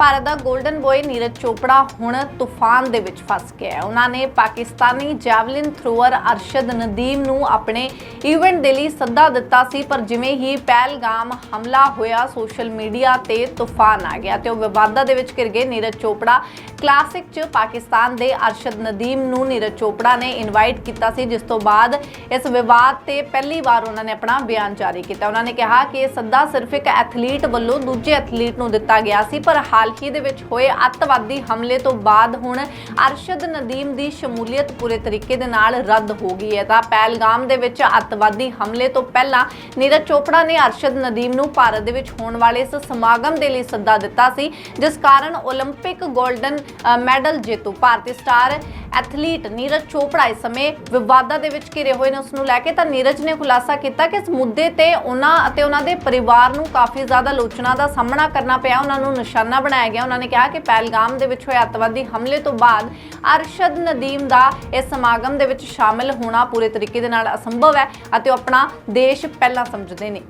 ਭਾਰਤ ਦਾ golden boy Neeraj Chopra ਹੁਣ ਤੂਫਾਨ ਦੇ ਵਿੱਚ ਫਸ ਗਿਆ ਹੈ। ਉਹਨਾਂ ਨੇ ਪਾਕਿਸਤਾਨੀ ਜੈਵਲਿਨ ਥਰੋਅਰ ਅਰਸ਼ਦ ਨਦੀਮ ਨੂੰ ਆਪਣੇ ਇਵੈਂਟ ਦੇ ਲਈ ਸੱਦਾ ਦਿੱਤਾ ਸੀ, ਪਰ ਜਿਵੇਂ ਹੀ ਪਹਿਲਗਾਮ ਹਮਲਾ ਹੋਇਆ, ਸੋਸ਼ਲ ਮੀਡੀਆ ਤੇ ਤੂਫਾਨ ਆ ਗਿਆ ਤੇ ਉਹ ਵਿਵਾਦਾਂ ਦੇ ਵਿੱਚ ਘਿਰ ਗਏ। ਨੀਰਜ ਚੋਪੜਾ ਕਲਾਸਿਕ 'ਚ ਪਾਕਿਸਤਾਨ ਦੇ ਅਰਸ਼ਦ ਨਦੀਮ ਨੂੰ ਨੀਰਜ ਚੋਪੜਾ ਨੇ ਇਨਵਾਈਟ ਕੀਤਾ ਸੀ, ਜਿਸ ਤੋਂ ਬਾਅਦ ਇਸ ਵਿਵਾਦ ਤੇ ਪਹਿਲੀ ਵਾਰ ਉਹਨਾਂ ਨੇ ਆਪਣਾ ਬਿਆਨ ਜਾਰੀ ਕੀਤਾ। ਉਹਨਾਂ ਨੇ ਕਿਹਾ ਕਿ ਇਹ ਸੱਦਾ ਸਿਰਫ ਇੱਕ ਐਥਲੀਟ ਵੱਲੋਂ ਦੂਜੇ ਐਥਲੀਟ ਨੂੰ ਦਿੱਤਾ ਗਿਆ ਸੀ, ਪਰ ਹਾਲ ਮਾਲਕੀ ਦੇ ਵਿੱਚ ਹੋਏ ਅੱਤਵਾਦੀ ਹਮਲੇ ਤੋਂ ਬਾਅਦ ਹੁਣ ਅਰਸ਼ਦ ਨਦੀਮ ਦੀ ਸ਼ਮੂਲੀਅਤ ਪੂਰੇ ਤਰੀਕੇ ਦੇ ਨਾਲ ਰੱਦ ਹੋ ਗਈ ਹੈ। ਤਾਂ ਪਹਿਲਗਾਮ ਦੇ ਵਿੱਚ ਅੱਤਵਾਦੀ ਹਮਲੇ ਤੋਂ ਪਹਿਲਾਂ ਨੀਰਜ ਚੋਪੜਾ ਨੇ ਅਰਸ਼ਦ ਨਦੀਮ ਨੂੰ ਭਾਰਤ ਦੇ ਵਿੱਚ ਹੋਣ ਵਾਲੇ ਇਸ ਸਮਾਗਮ ਦੇ ਲਈ ਸੱਦਾ ਦਿੱਤਾ ਸੀ, ਜਿਸ ਕਾਰਨ 올림픽 골ਡਨ ਮੈਡਲ ਜੇਤੂ ਭਾਰਤੀ ਸਟਾਰ ਐਥਲੀਟ ਨੀਰਜ ਚੋਪੜਾ ਇਸ ਸਮੇਂ ਵਿਵਾਦਾਂ ਦੇ ਵਿੱਚ ਘਿਰੇ ਹੋਏ ਨੇ। ਉਸ ਨੂੰ ਲੈ ਕੇ ਤਾਂ ਨੀਰਜ ਨੇ ਖੁਲਾਸਾ ਕੀਤਾ ਕਿ ਇਸ ਮੁੱਦੇ ਤੇ ਉਹਨਾਂ ਅਤੇ ਉਹਨਾਂ ਦੇ ਪਰਿਵਾਰ ਨੂੰ ਕਾਫੀ ਜ਼ਿਆਦਾ ਲੋਚਨਾ ਦਾ ਸਾਹਮਣਾ ਕਰਨਾ ਪਿਆ। ਉਹਨਾਂ ਨੂੰ ਨਿਸ਼ਾਨਾ ਬਣਾਇਆ ਬਣਾਇਆ ਗਿਆ। ਉਹਨਾਂ ਨੇ ਕਿਹਾ ਕਿ ਪਹਿਲਗਾਮ ਦੇ ਵਿੱਚ ਹੋਏ ਅੱਤਵਾਦੀ ਹਮਲੇ ਤੋਂ ਬਾਅਦ ਅਰਸ਼ਦ ਨਦੀਮ ਦਾ ਇਸ ਸਮਾਗਮ ਦੇ ਵਿੱਚ ਸ਼ਾਮਿਲ ਹੋਣਾ ਪੂਰੇ ਤਰੀਕੇ ਦੇ ਨਾਲ ਅਸੰਭਵ ਹੈ ਅਤੇ ਉਹ ਆਪਣਾ ਦੇਸ਼ ਪਹਿਲਾਂ ਸਮਝਦੇ ਨੇ।